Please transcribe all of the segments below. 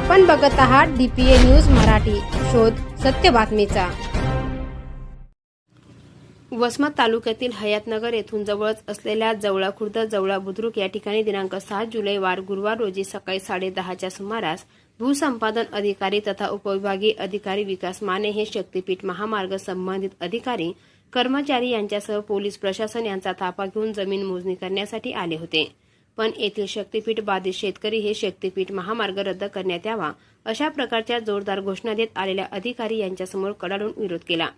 आपण बघत आहात डीपीए न्यूज मराठी. शोध सत्य बातमीचा. वसमत तालुक्यातील हयातनगर येथून जवळच असलेल्या जवळा खुर्द जवळा बुद्रुक या ठिकाणी दिनांक सात जुलै वार गुरुवार रोजी सकाळी साडेदहाच्या सुमारास भूसंपादन अधिकारी तथा उपविभागीय अधिकारी विकास माने हे शक्तीपीठ महामार्ग संबंधित अधिकारी कर्मचारी यांच्यासह पोलीस प्रशासन यांचा ताफा घेऊन जमीन मोजणी करण्यासाठी आले होते. पण येथील शक्तीपीठ बाधित शेतकरी हे शक्तीपीठ महामार्ग रद्द करण्यात यावा अशा प्रकारच्या जोरदार घोषणा देत आलेल्या अधिकारी यांच्यासमोर कडाडून विरोध केला.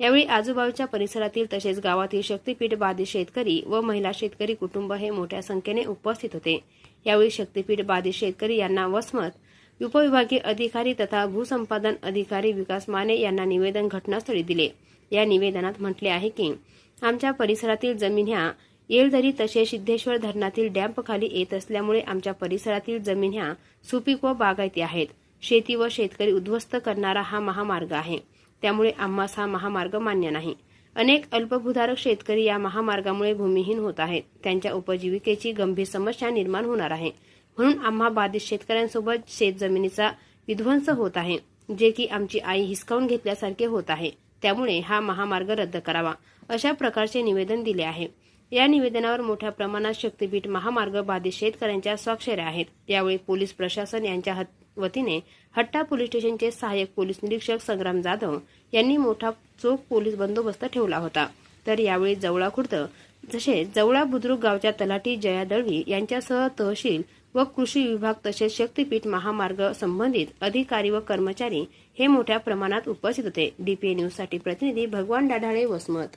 यावेळी आजूबाजूच्या परिसरातील तसेच गावातील शक्तीपीठ बाधित शेतकरी व महिला शेतकरी कुटुंब हे मोठ्या संख्येने उपस्थित होते. यावेळी शक्तीपीठ बाधित शेतकरी यांना वसमत उपविभागीय अधिकारी तथा भूसंपादन अधिकारी विकास माने यांना निवेदन घटनास्थळी दिले. या निवेदनात म्हटले आहे की आमच्या परिसरातील जमीन ह्या येलदरी तसेच सिद्धेश्वर धरणातील डॅम्पखाली येत असल्यामुळे आमच्या परिसरातील जमीन ह्या सुपीक व बागायती आहेत. शेती व शेतकरी उद्ध्वस्त करणारा हा महामार्ग आहे. त्यामुळे आम्हास हा महामार्ग मान्य नाही. अनेक अल्पभूधारक शेतकरी या महामार्गामुळे भूमिहीन होत आहेत. त्यांच्या उपजीविकेची गंभीर समस्या निर्माण होणार आहे. म्हणून आम्हा बाधित शेतकऱ्यांसोबत शेतजमिनीचा विध्वंस होत आहे जे की आमची आई हिसकावून घेतल्यासारखे होत आहे. त्यामुळे हा महामार्ग रद्द करावा अशा प्रकारचे निवेदन दिले आहे. या निवेदनावर मोठ्या प्रमाणात शक्तीपीठ महामार्ग बाधित शेतकऱ्यांच्या स्वाक्षऱ्या आहेत. यावेळी पोलीस प्रशासन यांच्या वतीने हट्टा पोलीस स्टेशनचे सहाय्यक पोलीस निरीक्षक संग्राम जाधव यांनी मोठा चोख पोलीस बंदोबस्त ठेवला होता. तर यावेळी जवळा खुर्द जसे जवळा बुद्रुक गावच्या तलाठी जया दळवी यांच्यासह तहसील व कृषी विभाग तसेच शक्तीपीठ महामार्ग संबंधित अधिकारी व कर्मचारी हे मोठ्या प्रमाणात उपस्थित होते. डीपीए न्यूजसाठी प्रतिनिधी भगवान डाढाळे वसमत.